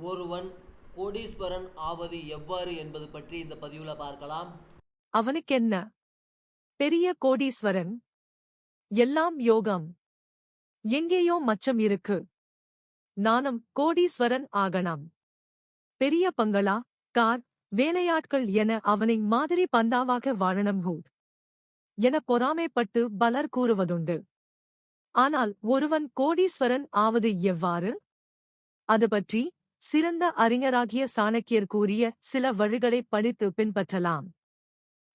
ஒருவன் கோடீஸ்வரன் ஆவது எவ்வாறு என்பது பற்றி இந்த பதிவுல பார்க்கலாம். அவனுக்கென்ன? பெரிய கோடீஸ்வரன். எல்லாம் யோகம். எங்கேயோ மச்சம் இருக்கு. நானும் கோடீஸ்வரன் ஆகணும் பெரிய பங்களா கார் வேலையாட்கள் என அவனை மாதிரி பந்தாவாக வாழணும் ஹூட் என பொறாமைப்பட்டு பலர் கூறுவதுண்டு. ஆனால் ஒருவன் கோடீஸ்வரன் ஆவது எவ்வாறு? அது பற்றி சிறந்த அறிஞராகிய சாணக்கியர் கூறிய சில வழிகளை படித்து பின்பற்றலாம்.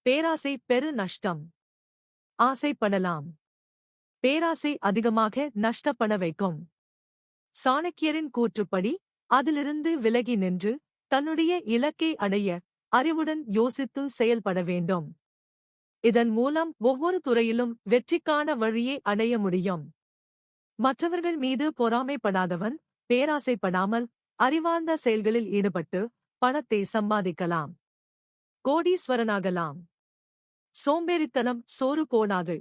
பேராசை பெரு நஷ்டம். ஆசைப்படலாம். பேராசை அதிகமாக நஷ்டப்பட வைக்கும். சாணக்கியரின் கூற்றுப்படி அதிலிருந்து விலகி நின்று தன்னுடைய இலக்கை அடைய அறிவுடன் யோசித்து செயல்பட வேண்டும். இதன் மூலம் ஒவ்வொரு துறையிலும் வெற்றிக்கான வழியை அடைய முடியும். மற்றவர்கள் மீது பொறாமைப்படாதவன் பேராசைப்படாமல் அறிவார்ந்த செயல்களில் ஈடுபட்டு பணத்தை சம்பாதிக்கலாம். கோடீஸ்வரனாகலாம். சோம்பேறித்தனம் சோறு போடாது.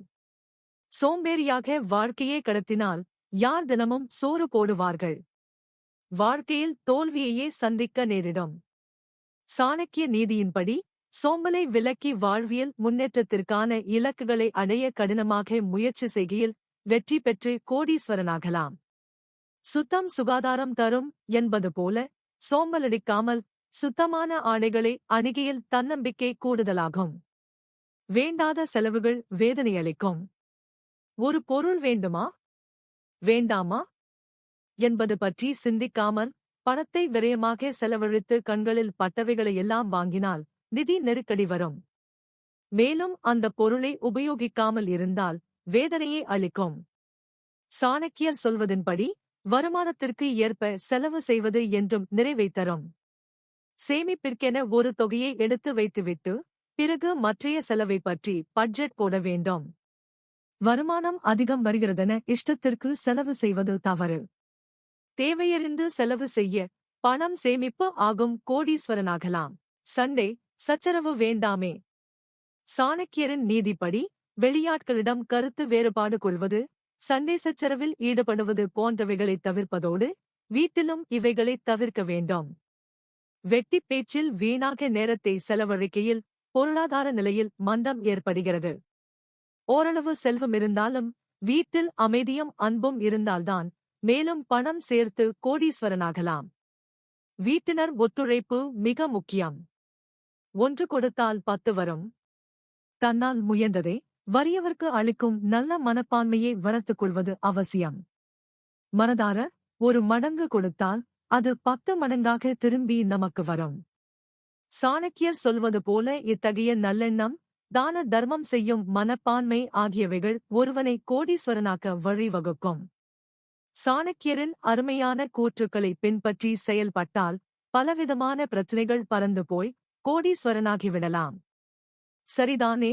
சோம்பேறியாக வாழ்க்கையே கடத்தினால் யார் தினமும் சோறு போடுவார்கள்? வாழ்க்கையில் தோல்வியையே சந்திக்க நேரிடும். சாணக்கிய நீதியின்படி சோம்பலை விலக்கி வாழ்வியல் முன்னேற்றத்திற்கான இலக்குகளை அடைய கடினமாக முயற்சி செய்கையில் வெற்றி பெற்று கோடீஸ்வரனாகலாம். சுத்தம் சுகாதாரம் தரும் என்பது போல சோம்பலடிக்காமல் சுத்தமான ஆடைகளை அணுகியில் தன்னம்பிக்கை கூடுதலாகும். வேண்டாத செலவுகள் வேதனையளிக்கும். ஒரு பொருள் வேண்டுமா? வேண்டாமா? என்பது பற்றி சிந்திக்காமல் பணத்தை விரயமாக செலவழித்து கண்களில் பட்டவைகளை எல்லாம் வாங்கினால் நிதி நெருக்கடி வரும். மேலும் அந்த பொருளை உபயோகிக்காமல் இருந்தால் வேதனையை அளிக்கும். சாணக்கியர் சொல்வதின்படி வருமானத்திற்கு ஏற்ப செலவு செய்வது என்றும் நிறைவை தரும் சேமிப்பிற்கென ஒரு தொகையை எடுத்து வைத்துவிட்டு பிறகு மற்றைய செலவை பற்றி பட்ஜெட் போட வேண்டும். வருமானம் அதிகம் வருகிறதென இஷ்டத்திற்கு செலவு செய்வது தவறு. தேவையறிந்து செலவு செய்ய பணம் சேமிப்பு ஆகும் கோடீஸ்வரனாகலாம். சண்டே சச்சரவு வேண்டாமே. சாணக்கியரின் நீதிப்படி வெளியாட்களிடம் கருத்து வேறுபாடு கொள்வது சண்டை சச்சரவில் ஈடுபடுவது போன்றவைகளைத் தவிர்ப்பதோடு வீட்டிலும் இவைகளைத் தவிர்க்க வேண்டும். வெட்டிப் பேச்சில் வீணாக நேரத்தை செலவழிக்கையில் பொருளாதார நிலையில் மந்தம் ஏற்படுகிறது. ஓரளவு செல்வம் இருந்தாலும் வீட்டில் அமைதியும் அன்பும் இருந்தால்தான் மேலும் பணம் சேர்த்து கோடீஸ்வரனாகலாம். வீட்டினர் ஒத்துழைப்பு மிக முக்கியம். ஒன்று கொடுத்தால் பத்து வரும். தன்னால் முயன்றதே வறியவர்க்கு அளிக்கும் நல்ல மனப்பான்மையை வளர்த்துக் கொள்வது அவசியம். மனதார ஒரு மடங்கு கொடுத்தால் அது பத்து மடங்காக திரும்பி நமக்கு வரும். சாணக்கியர் சொல்வது போல இத்தகைய நல்லெண்ணம் தான தர்மம் செய்யும் மனப்பான்மை ஆகியவைகள் ஒருவனை கோடீஸ்வரனாக்க வழிவகுக்கும். சாணக்கியரின் அருமையான கூற்றுக்களை பின்பற்றி செயல்பட்டால் பலவிதமான பிரச்சனைகள் பறந்து போய் கோடீஸ்வரனாகிவிடலாம். சரிதானே?